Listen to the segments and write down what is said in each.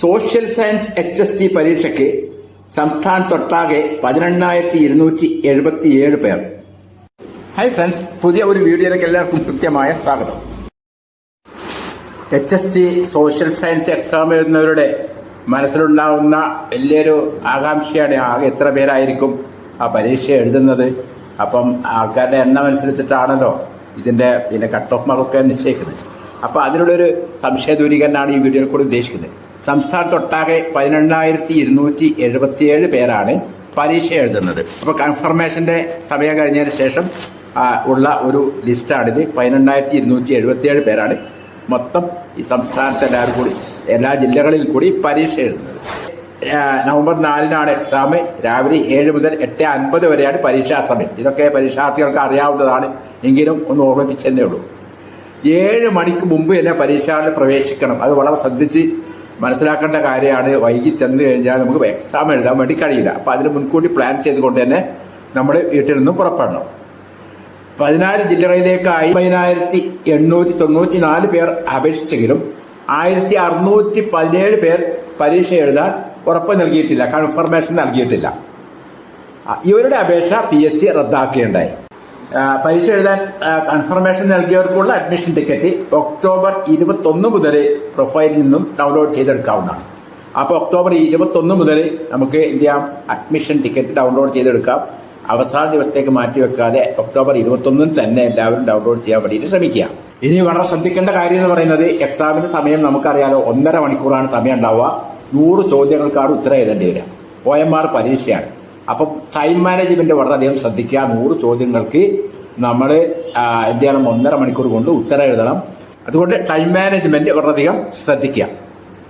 Social science H S T പരീക്ഷയ്ക്ക് സംസ്ഥാനത്തൊട്ടാകെ പതിനെണ്ണായിരത്തി ഇരുന്നൂറ്റി എഴുപത്തിയേഴ് പേർ. ഹൈ ഫ്രണ്ട്സ് പുതിയ ഒരു വീഡിയോയിലേക്ക് എല്ലാവർക്കും കൃത്യമായ സ്വാഗതം. H S T social science exam എഴുതുന്നവരുടെ മനസ്സിലുണ്ടാവുന്ന വലിയൊരു ആകാംക്ഷയാണ് ആകെ എത്ര പേരായിരിക്കും ആ പരീക്ഷ എഴുതുന്നത്. അപ്പം ആൾക്കാരുടെ എണ്ണം അനുസരിച്ചിട്ടാണല്ലോ ഇതിന്റെ പിന്നെ കട്ട് ഓഫ് മാർക്കൊക്കെ നിശ്ചയിക്കുന്നത്. അപ്പോൾ അതിനുള്ളൊരു സംശയ ദൂരീകരണമാണ് ഈ വീഡിയോയിൽ കൂടി ഉദ്ദേശിക്കുന്നത്. സംസ്ഥാനത്തൊട്ടാകെ പതിനെണ്ണായിരത്തി ഇരുന്നൂറ്റി എഴുപത്തിയേഴ് പേരാണ് പരീക്ഷ എഴുതുന്നത്. അപ്പോൾ കൺഫർമേഷന്റെ സമയം കഴിഞ്ഞതിന് ശേഷം ഉള്ള ഒരു ലിസ്റ്റാണിത്. പതിനെണ്ണായിരത്തി ഇരുന്നൂറ്റി എഴുപത്തിയേഴ് പേരാണ് മൊത്തം ഈ സംസ്ഥാനത്ത് എല്ലാവരും കൂടി എല്ലാ ജില്ലകളിൽ കൂടി പരീക്ഷ എഴുതുന്നത്. നവംബർ നാലിനാണ് എക്സാം രാവിലെ ഏഴ് മുതൽ എട്ട് അൻപത് വരെയാണ് പരീക്ഷാ സമയം. ഇതൊക്കെ പരീക്ഷാർത്ഥികൾക്ക് അറിയാവുന്നതാണ്. എങ്കിലും ഒന്ന് ഓർമ്മിപ്പിച്ചെന്നേ ഉള്ളൂ. ഏഴ് മണിക്ക് മുമ്പ് തന്നെ പരീക്ഷകളിൽ പ്രവേശിക്കണം. അത് വളരെ ശ്രദ്ധിച്ച് മനസ്സിലാക്കേണ്ട കാര്യമാണ്. വൈകി ചെന്ന് കഴിഞ്ഞാൽ നമുക്ക് എക്സാം എഴുതാൻ വേണ്ടി കഴിയില്ല. അപ്പൊ അതിന് മുൻകൂട്ടി പ്ലാൻ ചെയ്തുകൊണ്ട് തന്നെ നമ്മൾ വീട്ടിൽ നിന്നും പുറപ്പെടണം. പതിനാല് ജില്ലകളിലേക്കായി പതിനായിരത്തി എണ്ണൂറ്റി തൊണ്ണൂറ്റി നാല് പേർ അപേക്ഷിച്ചെങ്കിലും ആയിരത്തി അറുന്നൂറ്റി പതിനേഴ് പേർ പരീക്ഷ എഴുതാൻ ഉറപ്പ് നൽകിയിട്ടില്ല. കൺഫർമേഷൻ നൽകിയിട്ടില്ല. ഇവരുടെ അപേക്ഷ പി എസ് സി റദ്ദാക്കുകയുണ്ടായി. പരീക്ഷ എഴുതാൻ കൺഫർമേഷൻ നൽകിയവർക്കുള്ള അഡ്മിഷൻ ടിക്കറ്റ് ഒക്ടോബർ ഇരുപത്തൊന്ന് മുതൽ പ്രൊഫൈലിൽ നിന്നും ഡൗൺലോഡ് ചെയ്തെടുക്കാവുന്നതാണ്. അപ്പോൾ ഒക്ടോബർ ഇരുപത്തൊന്ന് മുതൽ നമുക്ക് എന്ത് ചെയ്യാം? അഡ്മിഷൻ ടിക്കറ്റ് ഡൗൺലോഡ് ചെയ്തെടുക്കാം. അവസാന ദിവസത്തേക്ക് മാറ്റിവെക്കാതെ ഒക്ടോബർ ഇരുപത്തൊന്നിന് തന്നെ എല്ലാവരും ഡൗൺലോഡ് ചെയ്യാൻ വേണ്ടിയിട്ട് ശ്രമിക്കുക. ഇനി വളരെ ശ്രദ്ധിക്കേണ്ട കാര്യം എന്ന് പറയുന്നത് എക്സാമിന്റെ സമയം നമുക്കറിയാലോ ഒന്നര മണിക്കൂറാണ് സമയം ഉണ്ടാവുക. നൂറ് ചോദ്യങ്ങൾക്കാണ് ഉത്തരം എഴുതേണ്ടി വരിക. ഒ എം ആർ പരീക്ഷയാണ്. അപ്പം ടൈം മാനേജ്മെന്റ് വളരെയധികം ശ്രദ്ധിക്കുക. നൂറ് ചോദ്യങ്ങൾക്ക് നമ്മൾ എന്ത് ഒന്നര മണിക്കൂർ കൊണ്ട് ഉത്തരം എഴുതണം. അതുകൊണ്ട് ടൈം മാനേജ്മെന്റ് വളരെയധികം ശ്രദ്ധിക്കുക.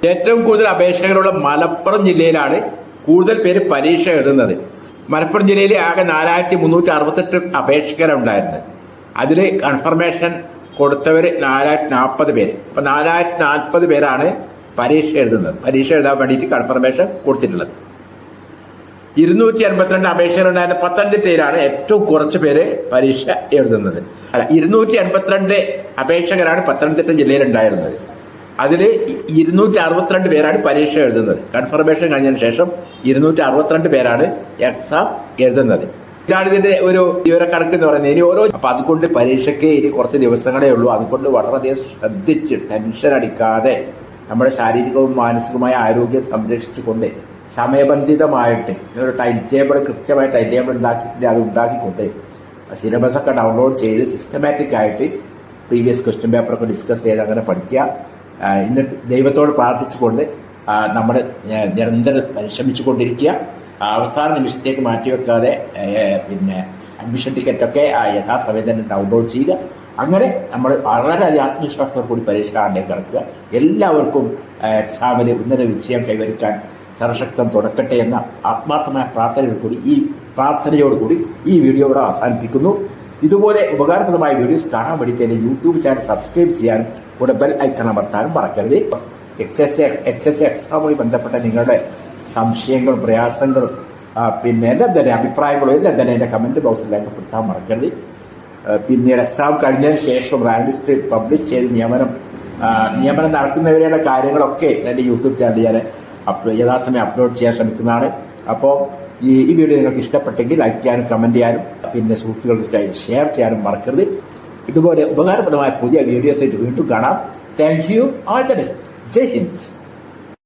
ഏറ്റവും കൂടുതൽ അപേക്ഷകരുള്ള മലപ്പുറം ജില്ലയിലാണ് കൂടുതൽ പേര് പരീക്ഷ എഴുതുന്നത്. മലപ്പുറം ജില്ലയിൽ ആകെ നാലായിരത്തി മുന്നൂറ്റി അറുപത്തെട്ട് അപേക്ഷകരുണ്ടായിരുന്നത് അതിൽ കൺഫർമേഷൻ കൊടുത്തവർ നാലായിരത്തി നാൽപ്പത് പേര്. അപ്പം നാലായിരത്തി നാൽപ്പത് പേരാണ് പരീക്ഷ എഴുതുന്നത്. പരീക്ഷ എഴുതാൻ വേണ്ടിയിട്ട് കൺഫർമേഷൻ കൊടുത്തിട്ടുള്ളത്. ഇരുന്നൂറ്റി അൻപത്തിരണ്ട് അപേക്ഷകരുണ്ടായിരുന്ന പത്തനംതിട്ടയിലാണ് ഏറ്റവും കുറച്ച് പേര് പരീക്ഷ എഴുതുന്നത്. അല്ല ഇരുന്നൂറ്റി അൻപത്തിരണ്ട് അപേക്ഷകരാണ് പത്തനംതിട്ട ജില്ലയിൽ ഉണ്ടായിരുന്നത് അതിൽ ഇരുന്നൂറ്റി അറുപത്തിരണ്ട് പേരാണ് പരീക്ഷ എഴുതുന്നത്. കൺഫർമേഷൻ കഴിഞ്ഞതിന് ശേഷം ഇരുന്നൂറ്റി അറുപത്തിരണ്ട് പേരാണ് എക്സാം എഴുതുന്നത്. ഇതാണ് ഇതിന്റെ ഒരു വിവരക്കണക്ക് എന്ന് പറയുന്നത്. ഇനി ഓരോ അപ്പൊ അതുകൊണ്ട് പരീക്ഷയ്ക്ക് ഇനി കുറച്ച് ദിവസങ്ങളേ ഉള്ളൂ. അതുകൊണ്ട് വളരെയധികം ശ്രദ്ധിച്ച് ടെൻഷൻ അടിക്കാതെ നമ്മുടെ ശാരീരികവും മാനസികവുമായ ആരോഗ്യം സംരക്ഷിച്ചുകൊണ്ട് സമയബന്ധിതമായിട്ട് ഒരു ടൈം ടേബിൾ കൃത്യമായ ടൈം ടേബിൾ ഉണ്ടാക്കിയിട്ട് അത് ഉണ്ടാക്കിക്കൊണ്ട് സിലബസ് ഒക്കെ ഡൗൺലോഡ് ചെയ്ത് സിസ്റ്റമാറ്റിക് ആയിട്ട് പ്രീവിയസ് ക്വസ്റ്റ്യൻ പേപ്പറൊക്കെ ഡിസ്കസ് ചെയ്ത് അങ്ങനെ പഠിക്കുക. എന്നിട്ട് ദൈവത്തോട് പ്രാർത്ഥിച്ചുകൊണ്ട് നമ്മുടെ നിരന്തരം പരിശ്രമിച്ചു കൊണ്ടിരിക്കുക അവസാന നിമിഷത്തേക്ക് മാറ്റിവെക്കാതെ പിന്നെ അഡ്മിഷൻ ടിക്കറ്റൊക്കെ യഥാസമയം തന്നെ ഡൗൺലോഡ് ചെയ്യുക. അങ്ങനെ നമ്മൾ വളരെ ആത്മവിശ്വാസത്തോടു കൂടി പരീക്ഷ ആണ്ടേക്ക് കിടക്കുക. എല്ലാവർക്കും എക്സാമിൽ ഉന്നത വിജയം കൈവരിക്കാൻ സർവശക്തം തുടക്കട്ടെ എന്ന ആത്മാർത്ഥമായ പ്രാർത്ഥനയോട് കൂടി ഈ പ്രാർത്ഥനയോടുകൂടി ഈ വീഡിയോ ഇവിടെ അവസാനിപ്പിക്കുന്നു. ഇതുപോലെ ഉപകാരപ്രദമായ വീഡിയോസ് കാണാൻ വേണ്ടിയിട്ട് എന്റെ യൂട്യൂബ് ചാനൽ സബ്സ്ക്രൈബ് ചെയ്യാനും കൂടെ ബെൽ ഐക്കൺ അമർത്താനും മറക്കരുത്. എച്ച് എസ് എച്ച് എസ് എക്സാമുമായി ബന്ധപ്പെട്ട നിങ്ങളുടെ സംശയങ്ങളും പ്രയാസങ്ങളും പിന്നെ എല്ലാം തന്നെ അഭിപ്രായങ്ങളും എല്ലാം തന്നെ എന്റെ കമന്റ് ബോക്സിൽ രേഖപ്പെടുത്താൻ മറക്കരുത്. പിന്നീട് എക്സാം കഴിഞ്ഞതിന് ശേഷം റാങ്ക് ലിസ്റ്റ് പബ്ലിഷ് ചെയ്ത് നിയമനം നിയമനം നടത്തുന്നവരെയുള്ള കാര്യങ്ങളൊക്കെ എന്റെ യൂട്യൂബ് ചാനൽ ഞാൻ യഥാസമയം അപ്ലോഡ് ചെയ്യാൻ ശ്രമിക്കുന്നതാണ്. അപ്പോൾ ഈ ഈ വീഡിയോ നിങ്ങൾക്ക് ഇഷ്ടപ്പെട്ടെങ്കിൽ ലൈക്ക് ചെയ്യാനും കമന്റ് ചെയ്യാനും പിന്നെ സുഹൃത്തുക്കൾക്ക് ഷെയർ ചെയ്യാനും മറക്കരുത്. ഇതുപോലെ ഉപകാരപ്രദമായ പുതിയ വീഡിയോസ് ആയിട്ട് വീണ്ടും കാണാം. Thank you all the best Jai Hind.